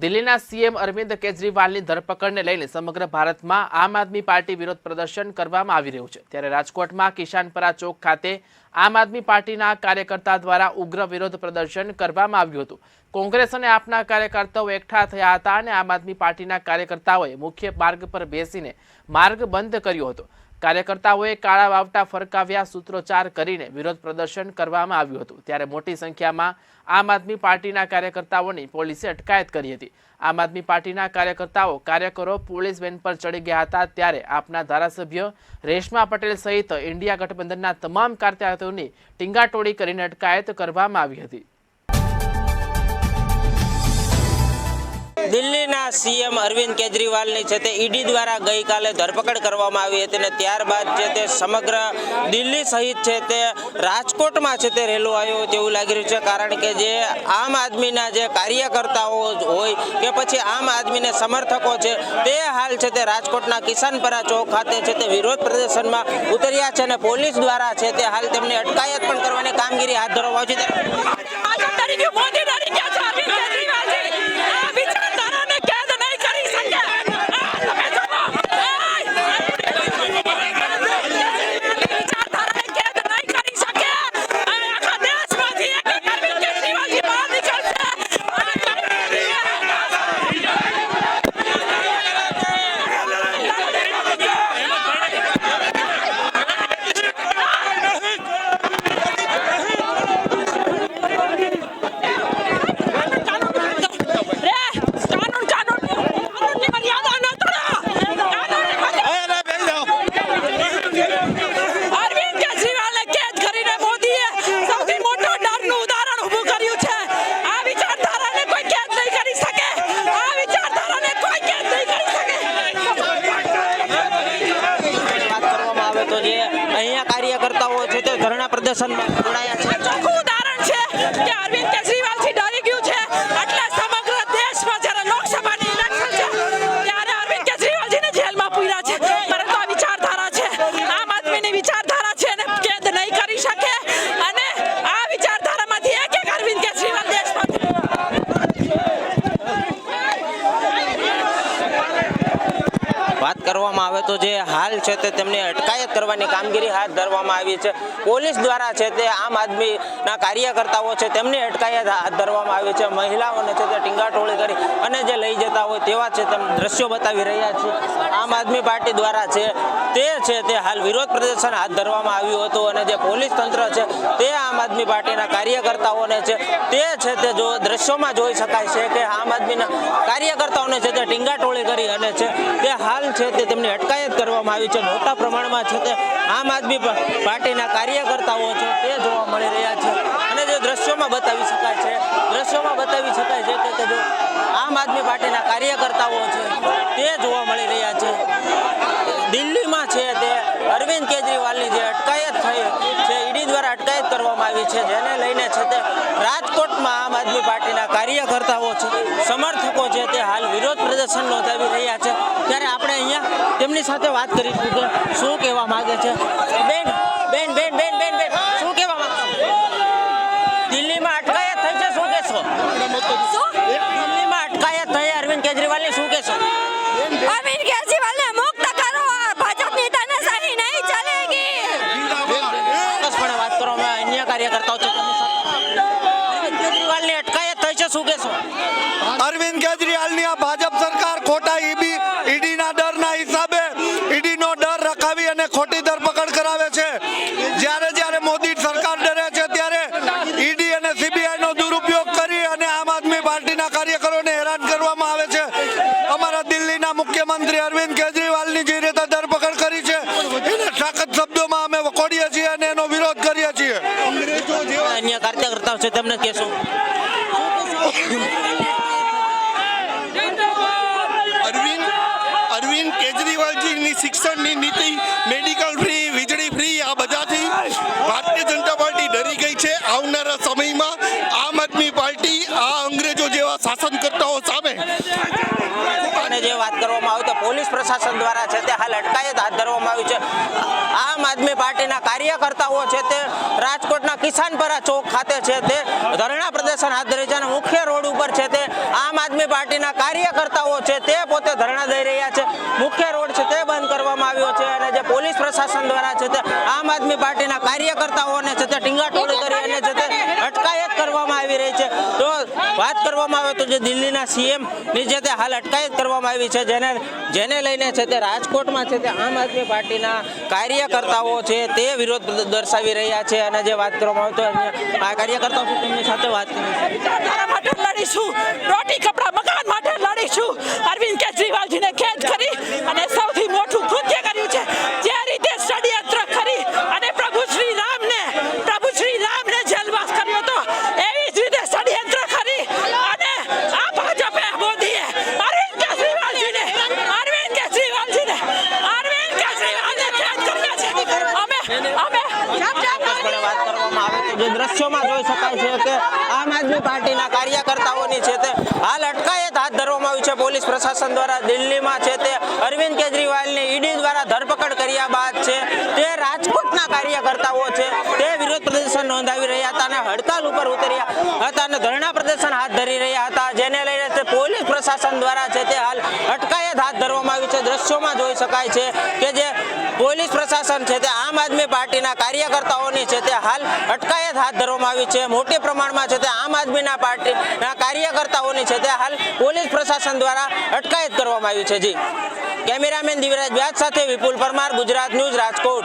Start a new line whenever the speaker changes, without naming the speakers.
દિલ્હીના સીએમ અરવિંદ કેજરીવાલની ધરપકડને લઈને સમગ્ર ભારતમાં આમ આદમી પાર્ટી વિરોધ પ્રદર્શન કરવામાં આવી રહ્યું છે. ત્યારે રાજકોટમાં કિશાનપરા ચોક ખાતે આમ આદમી પાર્ટીના કાર્યકર્તા દ્વારા ઉગ્ર વિરોધ પ્રદર્શન કરવામાં આવ્યું હતું. કોંગ્રેસ અને આપના કાર્યકર્તાઓ એકઠા થયા હતા અને આમ આદમી પાર્ટીના કાર્યકર્તાઓએ મુખ્ય માર્ગ પર બેસીને માર્ગ બંધ કર્યો હતો. કાર્યકર્તાઓએ કાળા વાવટા ફરકાવ્યા સૂત્રોચ્ચાર કરીને વિરોધ પ્રદર્શન કરવામાં આવ્યું હતું. ત્યારે મોટી સંખ્યામાં આમ આદમી પાર્ટીના કાર્યકર્તાઓની પોલીસે અટકાયત કરી હતી. આમ આદમી પાર્ટીના કાર્યકર્તાઓ કાર્યકરો પોલીસ વેન પર ચડી ગયા હતા ત્યારે આપના ધારાસભ્ય રેશમા પટેલ સહિત ઇન્ડિયા ગઠબંધનના તમામ કાર્યકર્તાઓની ટીંગાટોળી કરીને અટકાયત કરવામાં આવી હતી.
દિલ્હીના સીએમ અરવિંદ કેજરીવાલની છે તે ઈડી દ્વારા ગઈકાલે ધરપકડ કરવામાં આવી હતી અને ત્યારબાદ છે તે સમગ્ર દિલ્હી સહિત છે તે રાજકોટમાં છે તે રેલો આવ્યો તેવું લાગી રહ્યું છે. કારણ કે જે આમ આદમીના જે કાર્યકર્તાઓ હોય કે પછી આમ આદમીને સમર્થકો છે તે હાલ છે તે રાજકોટના કિસાનપરા ચોક ખાતે છે તે વિરોધ પ્રદર્શનમાં ઉતર્યા છે અને પોલીસ દ્વારા છે તે હાલ તેમની અટકાયત પણ કરવાની કામગીરી હાથ ધરવામાં આવી છે. તે ધરણા પ્રદર્શનમાં કરવામાં આવે તો જે હાલ છે તે તેમની અટકાયત કરવાની કામગીરી હાથ ધરવામાં આવી છે. પોલીસ દ્વારા છે તે આમ આદમીના કાર્યકર્તાઓ છે તેમની અટકાયત હાથ ધરવામાં આવી છે. મહિલાઓને છે તે ટીંગાટોળી કરી અને જે લઈ જતા હોય તેવા છે તેમ દ્રશ્યો બતાવી રહ્યા છે. આમ આદમી પાર્ટી દ્વારા છે તે છે તે હાલ વિરોધ પ્રદર્શન હાથ ધરવામાં આવ્યું હતું અને જે પોલીસ તંત્ર છે તે આમ આદમી પાર્ટીના કાર્યકર્તાઓને છે તે છે તે જો દ્રશ્યોમાં જોઈ શકાય છે કે આમ આદમીના કાર્યકર્તાઓને છે તે ટીંગાટોળી કરી અને છે તે હાલ છે તે તેમની અટકાયત કરવામાં આવી છે મોટા પ્રમાણમાં છે તે આમ આદમી પાર્ટીના કાર્યકર્તાઓ છે તે જોવા મળી રહ્યા છે અને જે દ્રશ્યોમાં બતાવી શકાય છે દ્રશ્યોમાં બતાવી શકાય છે કે જો આમ આદમી પાર્ટીના કાર્યકર્તાઓ છે તે જોવા મળી રહ્યા છે તે અરવિંદ કેજરીવાલની જે અટકાયત થઈ છે ઈડી દ્વારા અટકાયત કરવામાં આવી છે, જેને લઈને છે તે રાજકોટમાં આમ આદમી પાર્ટીના કાર્યકર્તાઓ છે, સમર્થકો છે તે હાલ વિરોધ પ્રદર્શન નોંધાવી રહ્યા છે. ત્યારે આપણે અહીંયા તેમની સાથે વાત કરીશું કે શું કહેવા માગે છે. બેન બેન બેન બેન બેન બેન શું કહેવા માંગો દિલ્હીમાં અટકાયત થઈ છે શું કહેશો દિલ્હીમાં અટકાયત થઈ અરવિંદ કેજરીવાલની શું કહેશો
અરવિંદ કેજરીવાલને મુક્ત કરો આ ભાજપની તાનાશાહી નહીં ચલેગી
ચોક્કસપણે વાત કરવામાં અન્ય કાર્યકર્તાઓ છે તેમની સાથે. અરવિંદ કેજરીવાલની અટકાયત થઈ છે શું કહેશો
અરવિંદ કેજરીવાલની આ ભાજપ સરકાર ખોટા ઈબી ઈડીના ડરના હિસાબે ઈડીનો ડર રખાવી અને ખોટી ધરપકડ કરાવે છે જ્યારે જ્યારે મોદી સરકાર ડરે છે ત્યારે ઈડી અને સીબીઆઈનો દુરુપયોગ કરી અને આમ આદમી પાર્ટીના કાર્યકરોને હેરાન કરવામાં આવે છે. અમારા દિલ્હીના મુખ્યમંત્રી અરવિંદ કેજરીવાલની જે રીતે ધરપકડ કરી છે એને સખત શબ્દોમાં અમે વખોડીએ છીએ અને એનો વિરોધ કરીએ છીએ.
અન્ય કાર્યકર્તાઓ છે તેમને કહેશો.
અરવિંદ અરવિંદ કેજરીવાલજીની શિક્ષણની નીતિ મેડિકલ ફ્રી વીજળી ફ્રી આ બધાથી ભારતીય જનતા પાર્ટી ડરી ગઈ છે આવનારા સમયમાં. શાસનકર્તાઓ સામે.
અને જે વાત કરવામાં આવે તો પોલીસ પ્રશાસન દ્વારા છે તે હાલ અટકાયત હાથ ધરવામાં આવી છે. આમ આદમી પાર્ટીના કાર્યકર્તાઓ છે તે રાજકોટના કિસાનપરા ચોક ખાતે છે તે ધરણા પ્રદર્શન હાથ ધરે છે અને મુખ્ય રોડ ઉપર છે તે આમ આદમી પાર્ટીના કાર્યકર્તાઓ છે તે પોતે ધરણા દઈ રહ્યા છે. મુખ્ય રોડ છે તે બંધ કરવામાં આવ્યો છે અને જે પોલીસ પ્રશાસન દ્વારા છે તે આમ આદમી પાર્ટીના કાર્યકર્તાઓને છે તે ટીંગાટોળી આવી રહી છે. તો વાત કરવામાં આવે તો જે દિલ્હીના સીએમની જે તે હાલ અટકાયત કરવામાં આવી છે, જેને જેને લઈને છે તે રાજકોટમાં છે તે આમ આદમી પાર્ટીના કાર્યકર્તાઓ છે તે વિરોધ દર્શાવી રહ્યા છે અને જે વાત કરવામાં આવે તો આ કાર્યકર્તાઓ છે તેમની સાથે વાત કરી
માટે રોટી કપડા મકાન માટે લડીશું. અરવિંદ કેજરીવાલજીને ખેદ કરી અને સૌથી મોટું કૃત્ય કર્યું છે જે રીતે ષડયંત્ર કરી અને પ્રભુ શ્રી રામને પ્રભુ શ્રી રામને જેલવાસ કર્યો હતો એવી જ રીતે ષડયંત્ર કરી અને આ ભાજપે મોદીએ અરવિંદ કેજરીવાલજીને અરવિંદ કેજરીવાલજીને અરવિંદ કેજરીવાલને કેદ કર્યા છે અમે અમે
ચોક્કસપણે વાત કરવામાં આવે તો જે દ્રશ્યોમાં જોઈ શકાય છે કે આમ આદમી પાર્ટીના કાર્યકર્તાઓની છે તે હાલ અટકાયત હાથ ધરવામાં આવી છે. પોલીસ પ્રશાસન દ્વારા દિલ્હીમાં છે તે અરવિંદ કેજરીવાલની ઈડી દ્વારા ધરપકડ કર્યા બાદ છે તે રાજકોટના કાર્યકર્તાઓ છે તે વિરોધ પ્રદર્શન નોંધાવી રહ્યા હતા અને હડતાલ ઉપર ઉતર્યા હતા અને ધરણા પ્રદર્શન હાથ ધરી રહ્યા હતા. પ્રશાસન દ્વારા છે તે હાલ અટકાયત હાથ ધરવામાં આવી છે. દ્રશ્યોમાં જોઈ શકાય છે કે જે પોલીસ પ્રશાસન છે તે આમ આદમી પાર્ટીના કાર્યકર્તાઓની છે તે હાલ અટકાયત હાથ ધરવામાં આવી છે. મોટી પ્રમાણમાં છે તે આમ આદમીના પાર્ટીના કાર્યકર્તાઓની છે તે હાલ પોલીસ પ્રશાસન દ્વારા અટકાયત કરવામાં આવી છે. જી. કેમેરામેન દિવરાજ વ્યાસ સાથે વિપુલ પરમાર, ગુજરાત ન્યૂઝ રાજકોટ.